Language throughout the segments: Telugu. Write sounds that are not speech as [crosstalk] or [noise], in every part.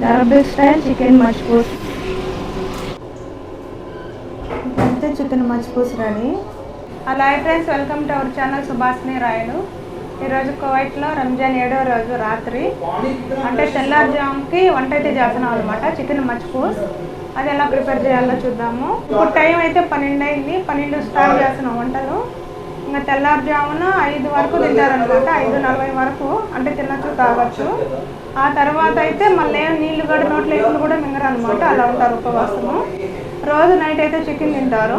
స్టైల్ చికెన్ మజ్బూస్ అయితే chicken machboos ready hello hi friends welcome to our channel Subhashini Rayalu ఈరోజు కువైట్లో రంజాన్ ఏడో రోజు రాత్రి. అంటే తెల్లారుజాముకి వంట అయితే చేస్తున్నాం అనమాట చికెన్ మచ్పూస్ అది ఎలా ప్రిపేర్ చేయాలో చూద్దాము. ఇప్పుడు టైం అయితే పన్నెండు అయింది. పన్నెండు స్టార్ట్ చేస్తున్నాం వంటలు. ఇంకా తెల్లారుజామున ఐదు వరకు తింటారనమాట ఐదు నలభై వరకు అంటే తినచ్చు తాగొచ్చు ఆ తర్వాత అయితే మళ్ళీ ఏం నీళ్ళు కూడా నోట్లో వేసుకుని కూడా మింగరనమాట అలా ఉంటారు ఉపవాసము. రోజు నైట్ అయితే చికెన్ తింటారు.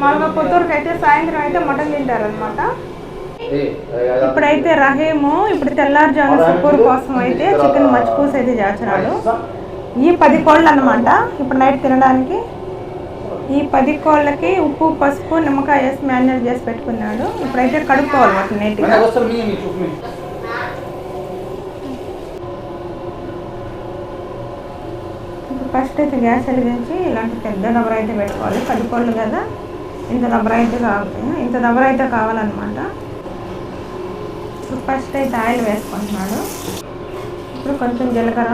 మామూలుగా పుత్తూరుకి అయితే సాయంత్రం అయితే మటన్ తింటారు అనమాట ఇప్పుడైతే రహీము ఇప్పుడు తెల్లారుజామున సుకూర్ కోసం అయితే చికెన్ మచ్పూస్ అయితే చేస్తున్నాడు ఈ పది కోళ్ళు అన్నమాట. ఇప్పుడు నైట్ తినడానికి ఈ పది కోళ్ళకి ఉప్పు పసుపు నిమ్మకాయ వేసి మ్యారినేట్ చేసి పెట్టుకున్నాడు. ఇప్పుడైతే కడుక్కోవాలి వాటిని నీట్గా. ఫస్ట్ అయితే గ్యాస్ వెలిగించి ఇలాంటి పెద్ద దబర అయితే పెట్టుకోవాలి. పది కోళ్ళు కదా. ఇంత దబర అయితే కావాలి. ఇంత దబర అయితే కావాలన్నమాట. ఫస్ట్ అయితే ఆయిల్ వేసుకుంటున్నాడు. ఇప్పుడు కొంచెం జీలకర్ర.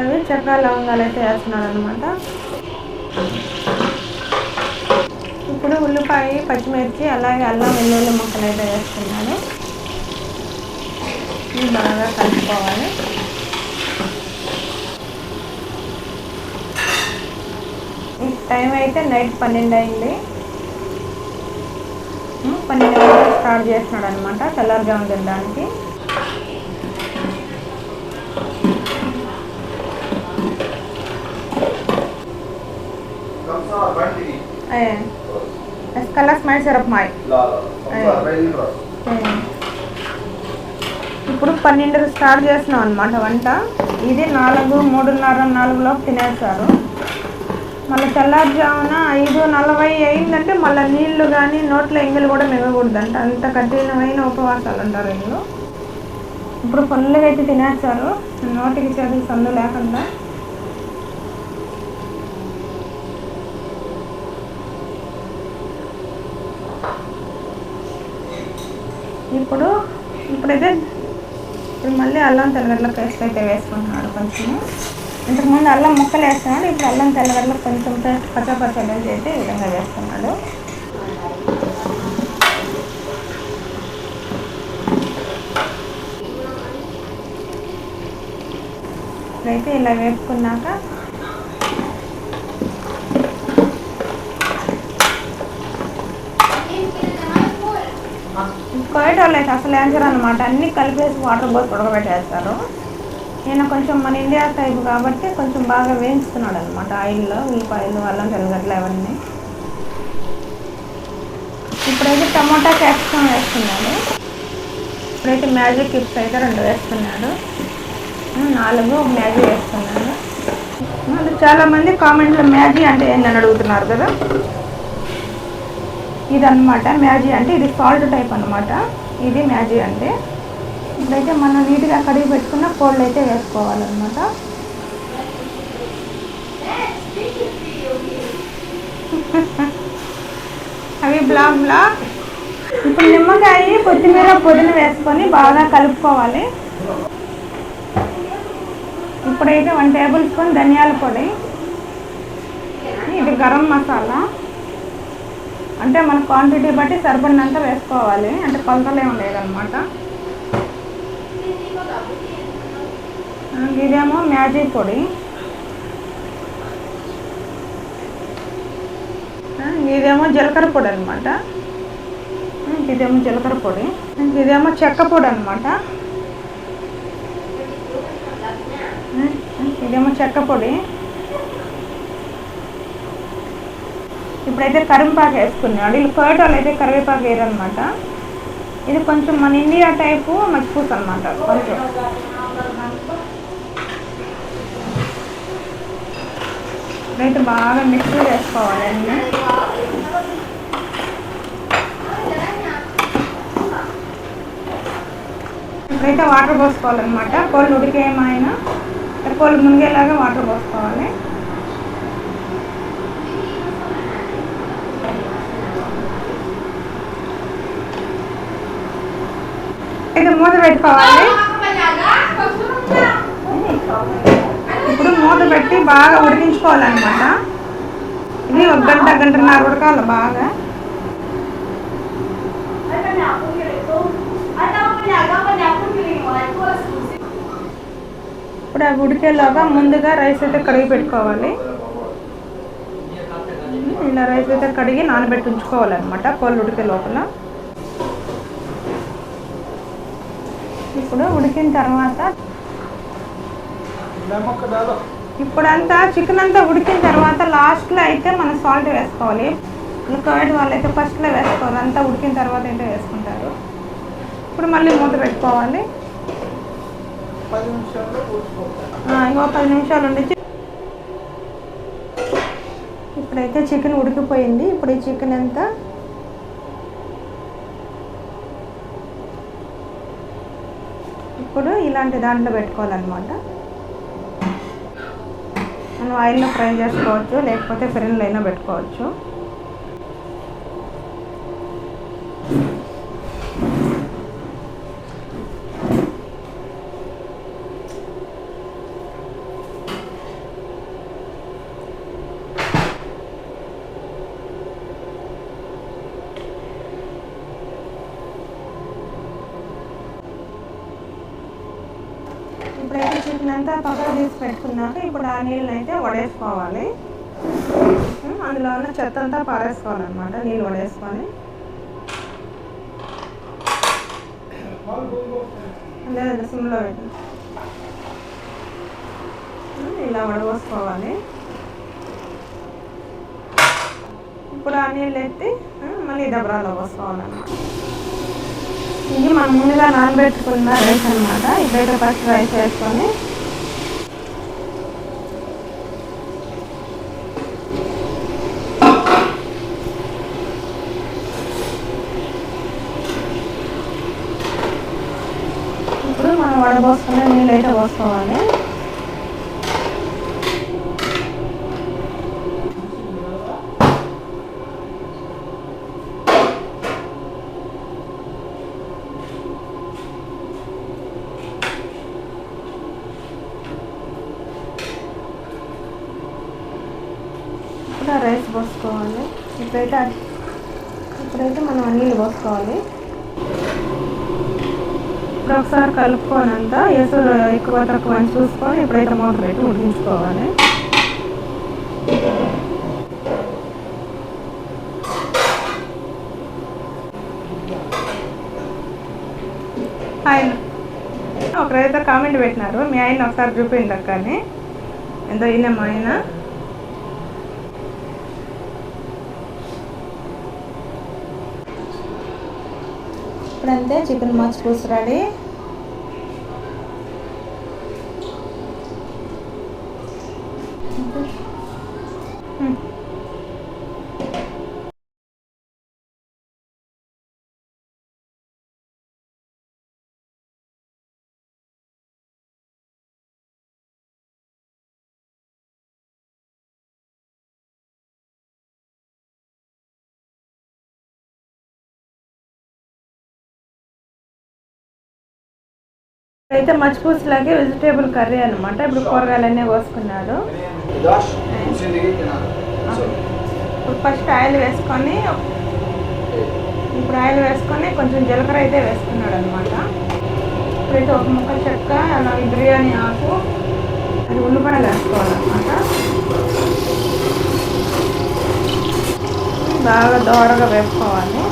అవి చెక్క లవంగాలు అయితే వేస్తున్నాను అనమాట ఇప్పుడు ఉల్లిపాయ పచ్చిమిర్చి అలాగే అల్లం వెల్లుల్లి ముక్కలు అయితే వేస్తున్నాను. ఇవి బాగా కలుపుకోవాలి. ఈ టైం అయితే నైట్ పన్నెండు అయింది. పన్నెండు స్టార్ట్ చేస్తున్నాడు అనమాట తెల్లారుజాము తినడానికి. ఎస్కల్లా స్మైల్ సిరప్ మాయ్ ఇప్పుడు పన్నెండుకి స్టార్ట్ చేస్తున్నాం అనమాట వంట. ఇది నాలుగు మూడున్నర నాలుగులోపు తినేస్తారు. మళ్ళీ తెల్లారుజామున ఐదు నలభై అయిందంటే మళ్ళీ నీళ్ళు కానీ నోట్లో ఎంగిలు కూడా మిగకూడదంట అంత కఠినమైన ఉపవాసాలు ఉంటారు వీళ్ళు ఇప్పుడు ఫుల్గా అయితే తినేస్తారు. నోటికి చేతులు సందు లేకుండా. ఇప్పుడు ఇప్పుడైతే ఇప్పుడు మళ్ళీ అల్లం తెల్లగడ్డల పేస్ట్ అయితే వేసుకుంటున్నాడు కొంచెం ఇంతకుముందు అల్లం ముక్కలు వేస్తున్నాడు ఇప్పుడు అల్లం తెల్లగడ్డల కొంచెం పేస్ట్ పచ్చ పచ్చడి అయితే ఈ విధంగా వేస్తున్నాడు. ఇప్పుడైతే ఇలా వేపుకున్నాక వాళ్ళు అయితే అసలు ఆన్సర్ అనమాట అన్నీ కలిపేసి వాటర్ పోసి ఉడకబెట్టేస్తారు. ఈయన కొంచెం మన ఇండియా టైప్ కాబట్టి కొంచెం బాగా వేయించుతున్నాడు అనమాట ఆయిల్లో ఉల్లిపాయలు అల్లం తెల్లగడ్డలు అవన్నీ. ఇప్పుడైతే టమాటా క్యాప్సికమ్ వేస్తున్నాడు. ఇప్పుడైతే మ్యాజిక్ కిప్స్ అయితే రెండు వేస్తున్నాడు. నాలుగు మ్యాగీ వేస్తున్నాడు. మళ్ళీ చాలామంది కామెంట్లో మ్యాగీ అంటే ఏంటని అడుగుతున్నారు కదా? ఇది అన్నమాట మ్యాజీ అంటే ఇది సాల్ట్ టైప్ అనమాట ఇది మ్యాజీ అంటే ఇప్పుడైతే మనం నీట్గా కడిగి పెట్టుకున్న కోళ్ళు అయితే వేసుకోవాలన్నమాట. అవి బ్లాక్ బ్లాక్ ఇప్పుడు నిమ్మకాయ కొత్తిమీర పొడిని వేసుకొని బాగా కలుపుకోవాలి. ఇప్పుడైతే వన్ టేబుల్ స్పూన్ ధనియాల పొడి. ఇది గరం మసాలా. అంటే మన క్వాంటిటీ బట్టి సరిపడినంత వేసుకోవాలి. అంటే కొలతలు ఏమి లేదనమాట ఇదేమో మ్యాజీ పొడి. ఇదేమో జీలకర్ర పొడి అనమాట ఇదేమో జీలకర్ర పొడి. ఇదేమో చెక్క పొడి అనమాట ఇదేమో చెక్క పొడి. ఇప్పుడైతే కరివేపాకు వేసుకున్నాడు వీళ్ళు కోయటోళ్ళు అయితే కరివేపాకు వేయరనమాట ఇది కొంచెం మన ఇండియా టైపు మచ్చిపూస అనమాట కొంచెం. ఇప్పుడైతే బాగా మిక్స్ చేసుకోవాలండి ఇప్పుడైతే వాటర్ పోసుకోవాలన్నమాట. కోళ్ళు ఉడికేమైనా. కోళ్ళు మునిగేలాగా వాటర్ పోసుకోవాలి. ఇది మూత పెట్టుకోవాలి. ఇప్పుడు మూత పెట్టి బాగా ఉడికించుకోవాలన్నమాట. ఇది ఒక గంట గంటన్నర ఉడకాలి బాగా. ఇప్పుడు అవి ఉడికేలాగా ముందుగా రైస్ అయితే కడిగి పెట్టుకోవాలి. ఇలా రైస్ అయితే కడిగి నానబెట్టి ఉంచుకోవాలన్నమాట పళ్ళు ఉడికే లోపల. ఇప్పుడు ఉడికిన తర్వాత ఇప్పుడంతా చికెన్ అంతా ఉడికిన తర్వాత లాస్ట్లో అయితే మనం సాల్ట్ వేసుకోవాలి. కర్డ్ వాళ్ళు అయితే ఫస్ట్లో వేసుకోవాలి. అంతా ఉడికిన తర్వాత అయితే వేసుకుంటారు. ఇప్పుడు మళ్ళీ మూత పెట్టుకోవాలి. ఇంకో పది నిమిషాలు ఉండి ఇప్పుడైతే చికెన్ ఉడికిపోయింది. ఇప్పుడు ఈ చికెన్ అంతా ఇప్పుడు ఇలాంటి దాంట్లో పెట్టుకోవాలన్నమాట. మనం ఆయిల్లో ఫ్రై చేసుకోవచ్చు లేకపోతే ఫిరిన్లో అయినా పెట్టుకోవచ్చు. ఇదంతా పక్కన తీసి పెట్టుకున్నాక ఇప్పుడు ఆ నీళ్ళని అయితే వడేసుకోవాలి. అందులో ఉన్న చెత్త అంతా పారేసుకోవాలన్నమాట నీళ్ళు వడేసుకొని. లేదండి సిమ్లో పెట్టి. ఇలా వడపోసుకోవాలి ఇప్పుడు ఆ నీళ్ళు ఎత్తి మళ్ళీ దబరాలో పోసుకోవాలన్నమాట. ఇది మనం ముందుగా నానబెట్టుకున్న రైస్ అనమాట ఇప్పుడైతే ఫస్ట్ రైస్ వేసుకొని ఇప్పుడు మనం వడబోసుకునే నీళ్ళు అయితే పోసుకోవాలి. ఇప్పుడు రైస్ పోసుకోవాలి. ఇప్పుడైతే ఇప్పుడైతే మనం ఆ నీళ్ళు పోసుకోవాలి. ఇప్పుడు ఒకసారి కలుపుకోనంతా ఎసురు ఎక్కువ తక్కువ అని చూసుకొని ఇప్పుడైతే మూత పెట్టి ఉడికించుకోవాలి. ఆయన ఒకరైతే కామెంట్ పెట్టినారు మీ ఆయన ఒకసారి చూపిండి ఎంత అయినా ఎంతో మా ఆయన. ఇప్పుడంతే చికెన్ మచ్ పూస్ రెడీ. అయితే మచ్చిపూస్ లాగే వెజిటేబుల్ కర్రీ అనమాట ఇప్పుడు కూరగాయలన్నీ కోసుకున్నారు. ఇప్పుడు ఫస్ట్ ఆయిల్ వేసుకొని ఇప్పుడు ఆయిల్ వేసుకొని కొంచెం జీలకర్ర అయితే వేసుకున్నాడు అనమాట ఇప్పుడైతే ఒక ముక్క చెక్క అలాగే బిర్యానీ ఆకు అది ఉల్లిపాయలు వేసుకోవాలన్నమాట. బాగా దోరగా వేసుకోవాలి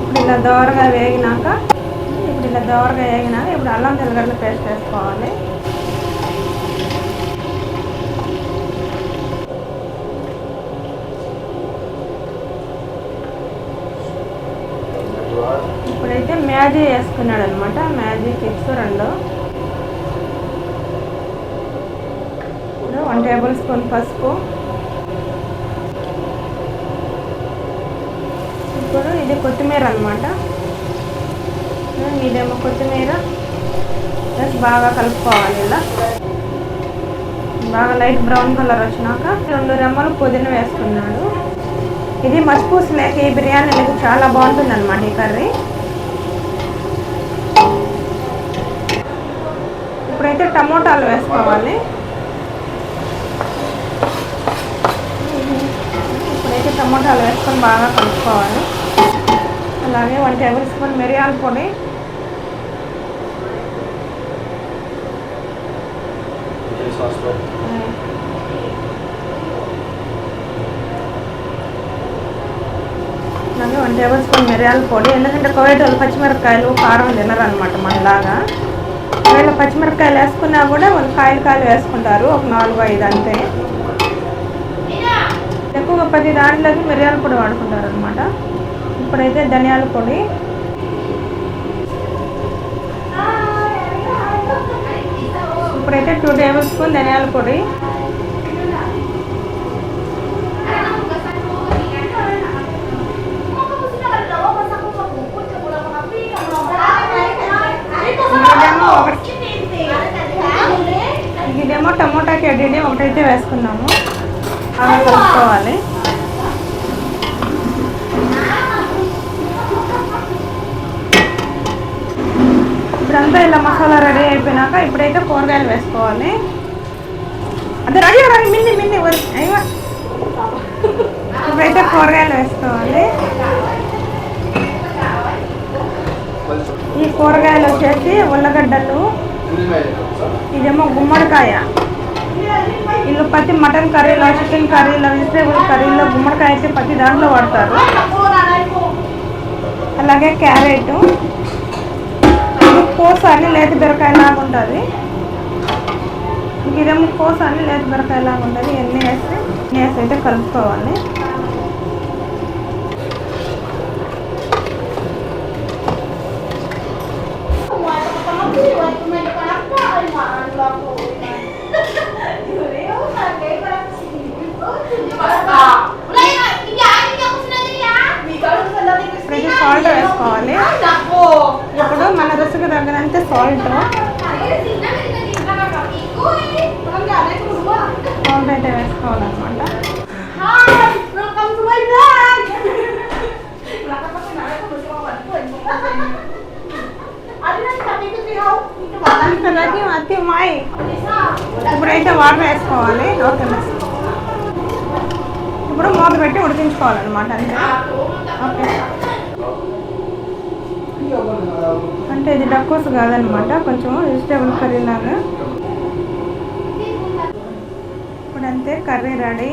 ఇప్పుడు ఇలా దోరగా వేగినాక ఇప్పుడు ఇలా దోరగా ఇప్పుడు అల్లం తెల్లగడ్డ పేస్ట్ వేసుకోవాలి ఇప్పుడైతే మ్యాజీ వేసుకున్నాడు అనమాట మ్యాజీ చిప్స్ రెండు. ఇప్పుడు వన్ టేబుల్ స్పూన్ పసుపు. ఇప్పుడు ఇది కొత్తిమీర అనమాట. మీడియం కొత్తిమీర. ప్లస్ బాగా కలుపుకోవాలి ఇలా. బాగా లైట్ బ్రౌన్ కలర్ వచ్చినాక రెండు రెమ్మలు పుదీనా వేసుకున్నాడు ఇది మసిపూసి లేక ఈ బిర్యానీలకు చాలా బాగుంటుంది అనమాట ఈ కర్రీ. ఇప్పుడైతే టమోటాలు వేసుకోవాలి. ఇప్పుడైతే టమోటాలు వేసుకొని బాగా కలుపుకోవాలి. అలాగే వన్ టేబుల్ స్పూన్ మిరియాల పొడి. ఏ సాస్లో అలాగే వన్ టేబుల్ స్పూన్ మిరియాల పొడి ఎందుకంటే కోవిడ్ వాళ్ళు పచ్చిమిరపకాయలు కారం తినరు అనమాట మనలాగా. ఒకవేళ పచ్చిమిరపకాయలు వేసుకున్నా కూడా వాళ్ళు కాయలు కాయలు వేసుకుంటారు ఒక నాలుగు ఐదు అంతే. ఎక్కువగా పది దాంట్లోకి మిరియాల పొడి వాడుకుంటారు అనమాట ఇప్పుడైతే ధనియాల పొడి ఇప్పుడైతే టూ టేబుల్ స్పూన్ ధనియాల పొడి. ఇదేమో టమోటాకి ఇదేమో ఒకటైతే వేసుకున్నాము అలా కలుపుకోవాలి. ఇదంతా ఇలా మసాలా రెడీ అయిపోయినాక ఇప్పుడైతే కూరగాయలు వేసుకోవాలి. అంటే రెడీ రెడీ మిన్ని మిన్ని ఇప్పుడైతే కూరగాయలు వేసుకోవాలి. ఈ కూరగాయలు వచ్చేసి ఉల్లగడ్డలు ఇదేమో గుమ్మడికాయ. వీళ్ళు ప్రతి మటన్ కర్రీలో చికెన్ కర్రీలో వెజిటేబుల్ కర్రీలో గుమ్మడికాయ అయితే ప్రతి దాంట్లో వాడతారు. అలాగే క్యారెట్. కోస అని లేత బీరకాయ లాగా ఉంటుంది. ఇదేమో కోస అని లేత బీరకాయ లాగా ఉంటుంది. ఎన్ని వేసి ఎన్ని వేసి అయితే కలుపుకోవాలి. [laughs] ఇప్పుడైతే సాల్ట్ వేసుకోవాలి ఇప్పుడు మన రుచికి తగినంత సాల్ట్ సాల్ట్ అయితే వేసుకోవాలన్నమాట అంతలోకి అతి మాయి. ఇప్పుడైతే వాటర్ వేసుకోవాలి. ఓకే ఇప్పుడు మూత పెట్టి ఉడికించుకోవాలన్నమాట అంతే. ఓకే. అంటే ఇది డక్కోస్ కాదనమాట కొంచెం వెజిటేబుల్ కర్రీ లాగా. ఇప్పుడు అంతే కర్రీ రెడీ.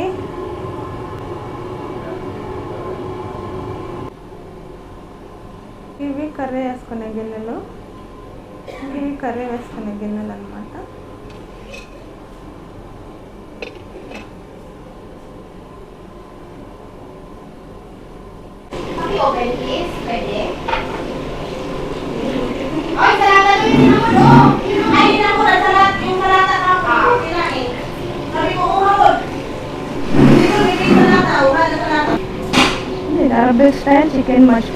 ఇవి కర్రీ వేసుకునే గిన్నెలు. ఇవి కర్రీ వేసుకునే గిన్నెలు pwede is, pwede. Oy, sarata ko yung sinamulong. Ay, na sarat. Yung sarata ka pa. Kinain. Sabi ko, uhod. Dito, bigay sarata. Na sarata. Arabes style chicken mash.